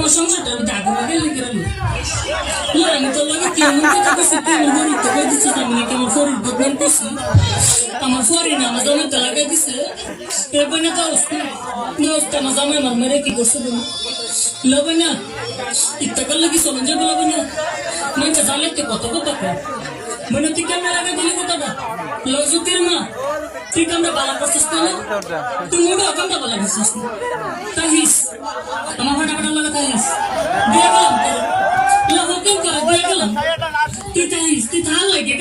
আমার সংসারটা আমি দাগু বাগে লিখে রাখলি লো আমি তোর লাগে কেমন কথা কইছি আমার গরিব তো কই দিছিস আমি নাকি আমার শরীর বদনাম করছি আমার শরীর না আমার জামাই তো লাগাই দিছে এরপর না তো দোস্ত আমার জামাই আমার মেরে কি করছে তুমি লবে না ইত্যা করলে কি চলে যাবে লবে না মানে জানলে তুই কত কথা কয় মানে তুই কেমন লাগাই দিলি কেমন বালা না কেমন বালা Sana lagi.